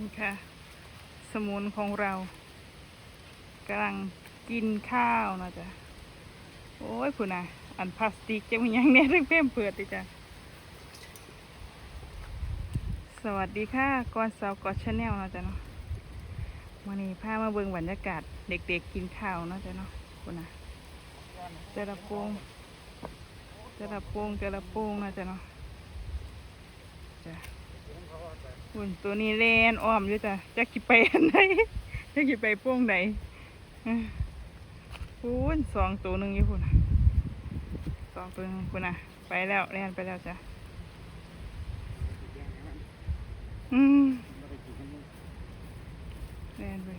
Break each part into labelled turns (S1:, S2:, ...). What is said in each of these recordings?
S1: นี่ค่ะ สมุนของเรากำลังกินข้าวนาะจ๊ะ โอ้ยคุณน่ะ อันพลาสติกจะมีอย่างเนี้ยเรื่องเพิ่มเปิดดิจ้ะ สวัสดีค่ะกอนสาวกอดชาแนลนะจ๊ะเนาะวันนี้พามาเบิ่งบรรยากาศ เด็กๆกินข้าวนาะจ๊ะเนาะคุณน่ะแต่ละโปงแต่ละโปงแต่ละโปงนะจ๊ะเนาะจ้ะ หุ่นตัวนี้เล่นอ้อมอยู่จ้ะจะกี่ไปอันไหนจะกี่ไปโป้งไหนหุ่นสองตัวหนึ่งอยู่หุ่นสองตัวหนึงคุณน่ะ ไปแล้วเล่นไปแล้วจ้ะอืมเล่นไป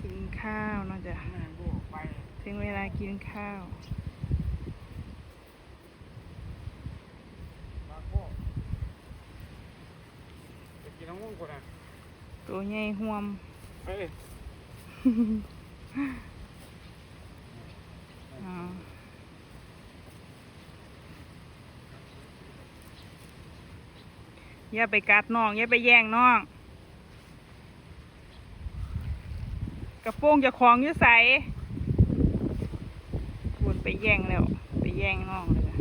S1: กินข้าวเนาะจ้ะถึงเวลา กินข้าว
S2: กินน้ำมันก่อนนะ
S1: ตัวใหญ่ห่วม
S2: เฮ้ย
S1: อ่าอย่าไปกัดน้อง อย่าไปแย่งน้อง กระโปรงเจะของอยู่ใสวนไป แย่งแล้ว ไปแย่งน้องเลยจ้ะ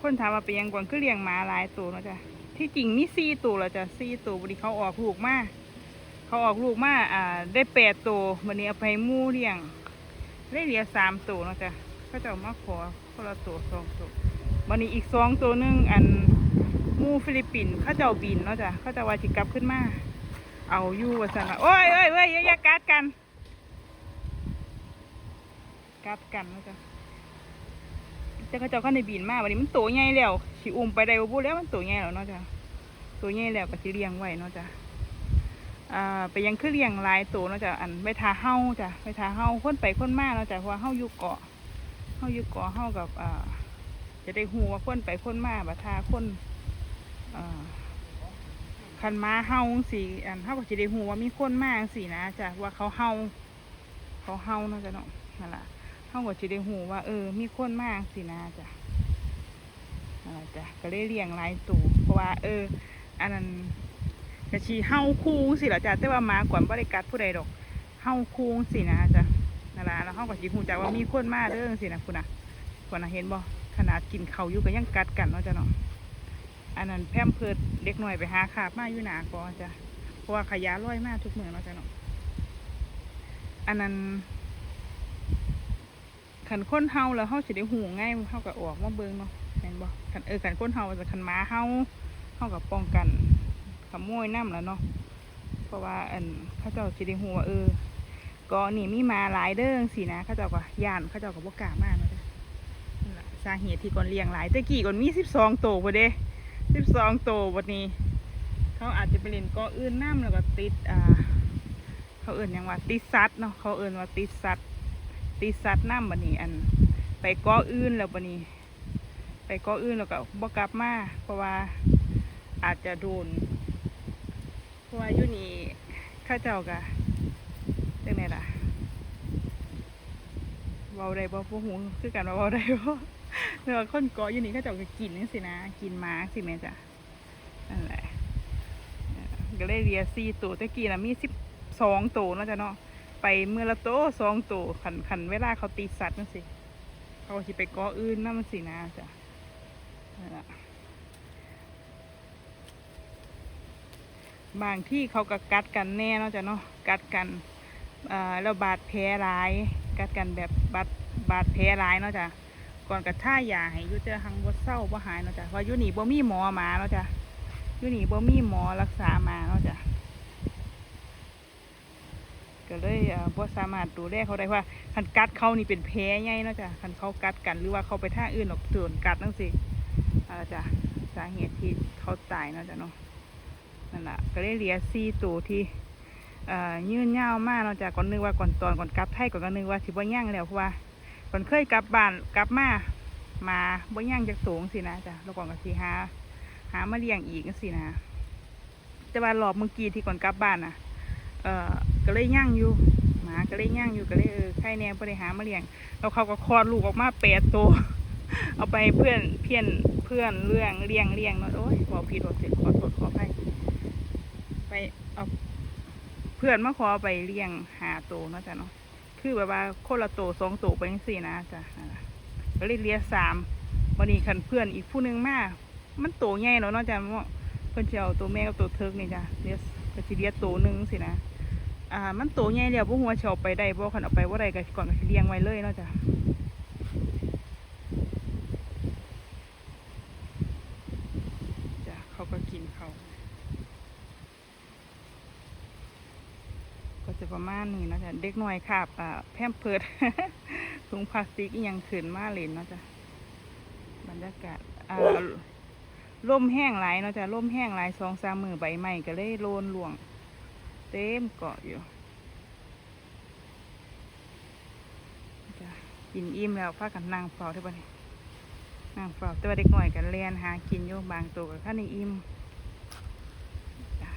S1: คนถามว่าเป็นยังกวนคือเลี้ยงหมาหลายตัวนะจ้ะที่จริงมีสี่ตัวแล้วจ้ะสี่ตัวบดนีเขาออกลูกมาเขาออกลูกมาอ่าได้แปดตัววันนี้เอาไปมู่เลี้ยง ได้เหลือสามตัวนะจ้ะเขาจะมาขอคนละตัวสองตัววันนี้อีกสองตัวนึงอันมูฟิลิปปินเขาจะเอาบินเนาะจ้ะเขาจะวาจิกลับขึ้นมา เอาอยู่ว่าสันโอ้ยโอ้ยโอ้ยอย่ากัดกันกัดกันเนาะจ้ะแต่เขาเจ้าเข้าในบินมาวันนี้มันตัวใหญ่แล้วสิอุ้มไปได้บ่บุแล้วมันตัวใหญ่แล้วเนาะจ้ะตัวใหญ่แล้วก็สิเลี้ยงไว้เนาะจ้ะ อ่าไปยังคือเลี้ยงหลายตัวเนาะจ้ะอันไปทาเฮาจ้ะไปทาเฮาคนไปคนมาเนาะจ้ะเพราะเฮาอยู่เกาะเฮาอยู่เกาะเฮากับอ่าจะได้ฮู้ว่าคนไปคนมาบัทาคนอ่าคันมาเฮาสิอันเฮาก็สิได้ฮู้ว่ามีคนมาจังซี่นะจ้ะว่าเขาเฮาเขาเฮาเนาะจ้ะเนาะนั่นแหละเฮาก็สิได้ฮู้ว่าเออ มีคนมาจังซี่นะจ้ะนั่นล่ะจ้ะก็เลยเลี้ยงหลายตัวเพราะว่า เออ อันนั้น กะชีเฮาคูงสิล่ะจ้ะแต่ว่าหมากวนบริกัดผู้ใดดอกเฮาคูงสินะจ้ะนั่นล่ะแล้วเฮาก็สิฮู้จักว่ามีคนมาเด้อสินะคุณน่ะคุณน่ะเห็นบ่ขนาดกินเขาอยู่ก็ยังกัดกันเนาะจ้ะเนาะอันนั้นแพมเพิดเด็กหน่อยไปหาขาบมาอยู่หนาก่อจ้ะเพราะว่าขยะลอยมากทุกเมื้อเนาะจ้ะเนาะอันนั้นขันคนเฮาแล้วเฮาสิได้หูง่ายเฮาก็ออกมาเบิ่งเนาะแม่นบ่ขันเออขันคนเฮาจะขันหมาเฮาเฮาก็ป้องกัน ขโมยน้ำแล้วเนาะเพราะว่าอันข้าเจ้าสิได้หัวเออก็นี่มีมาหลายเด้งสินะข้าเจ้าก็ย่านข้าเจ้าก็บ่กล้ามากนาะจ้ะนั่นล่ะสาเหตุที่ก่อนเลี้ยงหลายต่กี้ก่อนมีสิบสองโตพอเด้สิบสองโตวันนี้ เขาอาจจะไปเล่นก็อื่นน้ำแล้วก็ติดอ่าเขาเอื่นยังว่าติดซัดเนาะเขาเอื่นว่าติดซัดติดซัดน้ำบันนี้อัน ไปก็อื่นแล้วบันนี้ ไปก็อื่นแล้วก็บ่กลับมาเพราะว่าอาจจะโดน พราะว่าอยู่นี่ข้าเจ้ากะจังไงล่ะเว้าได้บ่พวกหูคือกันว่าเว้าได้บ่เนื้อคนเกาะอยู่นี่ข้าเจ้าก็กินจังซี่นะ กินมาสิแม่จ้ะนั่นแหละก็เลยเรียสี่ตัวตะกี้นะมีสิบสองตัวเนาะจ้ะเนาะไปเมื่อละโตสองตัวขันขันเวลาเขาตีสัตว์นั่นสิ เขาก็สิไปเกาะอื่นนั่นมันสินะจ้ะนั่นแหละ บางที่เขาก็กัดกันแน่เนาะจ้ะเนาะกัดกันอ่าแล้วบาดแผลร้าย กัดกันแบบบาดบาดแผลร้ายเนาะจ้ะก่อนกระท่ายาให้ยุจะหังบ่เศร้าบ่หายเนาะจ้ะเพราะยู่นี่บ่มีหมอมาเนาะจ้ะยู่นี่บ่มีหมอรักษามาเนาะจ้ะก็เลยบ่สามารถดูแลเขาได้ว่าคันกัดเขานี่เป็นแผลใหญ่เนาะจ้ะคันเขากัดกันหรือว่าเขาไปท่าอื่นออกโดนกัดนั่นสิอ่าจ้ะสาเหตุที่เขาตายเนาะจ้ะเนาะ นั่นแหละก็ได้เหลียซีตัวที่เอ่อยืนยามากเนาะจากก่อนนึกว่าก่อนตอนก่อนกลับไทยก่อนก็นึกว่าสิบ่ย่างแล้วเพราะว่าก่อนเคยกลับบ้านกลับมามาบ่ย่างจากสูงสินะจ้ะแล้วก่อนก็สิหาหามาเลี้ยงอีกสินะแต่ว่ารอบเมื่อกี้ที่ก่อนกลับบ้านน่ะ เออก็เลยย่างอยู่หมาก็เลยย่างอยู่ก็เลยเออใครแน่บ่ได้หามาเลี้ยงแล้วเขาก็คลอดลูกออกมาแปดตัวเอาไปเพื่อนเพี้ยนเพื่อนเรื่องเลี้ยงเลี้ยงเนาะโอ้ยบอกผิดบอกเสร็จขอโทษขออภัยไปเอา เพื่อนมาขอไปเลี้ยงหาตัวเนาะจ้ะเนาะคือแบบว่าคนละตัวสองตัวไปยังสี่นะจ้ะอ่าก็เลยเลี้ยสามวันนี้คันเพื่อนอีกผู้นึงมามันโตใหญ่แล้วเนาะจ้ะเนาะเพื่อนจะเอาตัวแม่กับตัวเทิกนี่จ้ะเลี้ยก็สิเลี้ยโตัวหนึงสินะอ่ามันโตใหญ่แล้วบ่ฮู้ว่าสิเอาไปได้พวกคันเอาไปบ่ไรก็ก่อนก็เลี้ยงไว้เลยเนาะจ้ะจ้ะเขาก็กินเขาว จะประมาณนี้เนาะจ้ะเด็กหน้อยคาบอ่าแพมเพิดถุงพลาสติกอีหยังขึ้นมาเล่นเนาะจ้ะบรรยากาศอ่าลมแห้งหลายเนาะจ้ะลมแห้งหลายสองสามมือใบไม้ก็เลยโลนหลวง เต็มเกาะอยู่จ้ะกินอิ่มแล้วพากันนั่งเฝ้าได้ปะเนี่ยนั่งเฝ้าแต่ว่าเด็กหน่อยกันเรียนหากินอยู่บางตัวกับข้าในอิ่มจ้ะ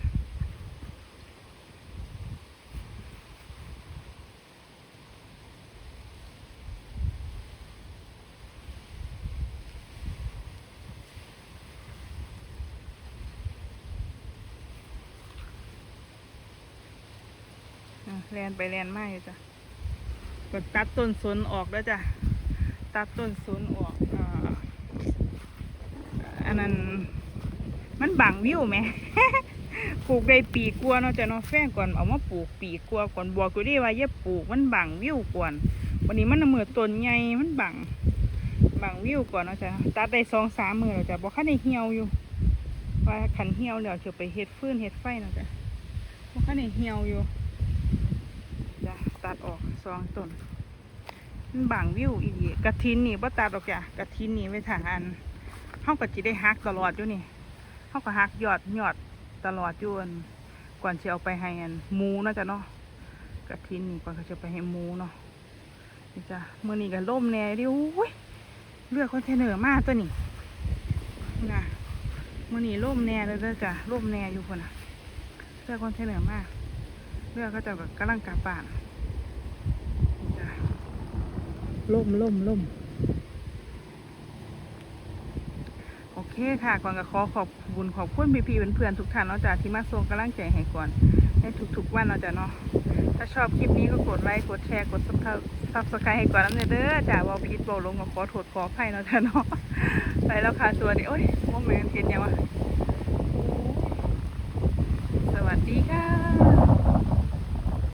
S1: อะเรียนไปเรียนมาอยู่จ้ะกดตัดต้นสนออกแล้วจ้ะ ตัดต้นสนออกอ่าอันนั้นมันบังวิวไหมปลูกได้ปีกลัวเนาะจ้ะเนาะแฟนก่อนเอามาปลูกปีกลัวก่อนบอกกูได้ว่าอย่าปลูกมันบังวิวก่อน วันนี้มันน่ะมือต้นใหญ่มันบังบังวิวก่อนเนาะจ้ะตัดได้สองสามมือแล้วจ้ะบอกข้าในเหี่ยวอยู่ ว่าขันเหี่ยวแล้วจะไปเฮ็ดฟืนเฮ็ดไฟเนาะจ้ะบอกข้าในเหี่ยวอยู่ ตัดออกสองต้นมันบังวิวอีกกระทินนี่บ่ตัดออกจ้ะกระทินนี่ไว้ทางอันเฮาก็จิได้ฮักตลอดอยู่นี่เฮาก็ฮักยอดยอดตลอดอยู่อันก่อนสิเอาไปให้อันมูเนาจะเนาะกระทินนี่ก่อนเขาจะไปให้มูเนาะนี่จ้ะเมื้อนี้ก็ล่มแน่ดิอุ้ยเลือกคอนเทนเนอร์มากตัวนี้น่ะมื้อนี้ล่มแน่เลยเด้อจ้ะล่มแน่อยู่พุ่นน่ะเลือกคอนเทนเนอร์มากเลือกเขาจะก็กำลังกลับบ้านนี่จ้ะ ล่มล่มล่มโอเคค่ะก่อนก็ขอขอบคุณขอบคุณพี่พี่เพื่อนๆทุกท่านเนาะจ้ะที่มาส่งกำลังใจให้ก่อนในทุกๆวันเนาะจ้ะเนาะถ้าชอบคลิปนี้ก็กดไลค์กดแชร์กดซับสไครต์ให้ก่อนนะเด้อจ้าวอลพีทวอลลงก็ขอถทษขออภัเนาะจ้ะเนาะไปแล้วค่ะสวัสดีโอ้ยโมเมนต์เห็นยังวะสวัสดีค่ะ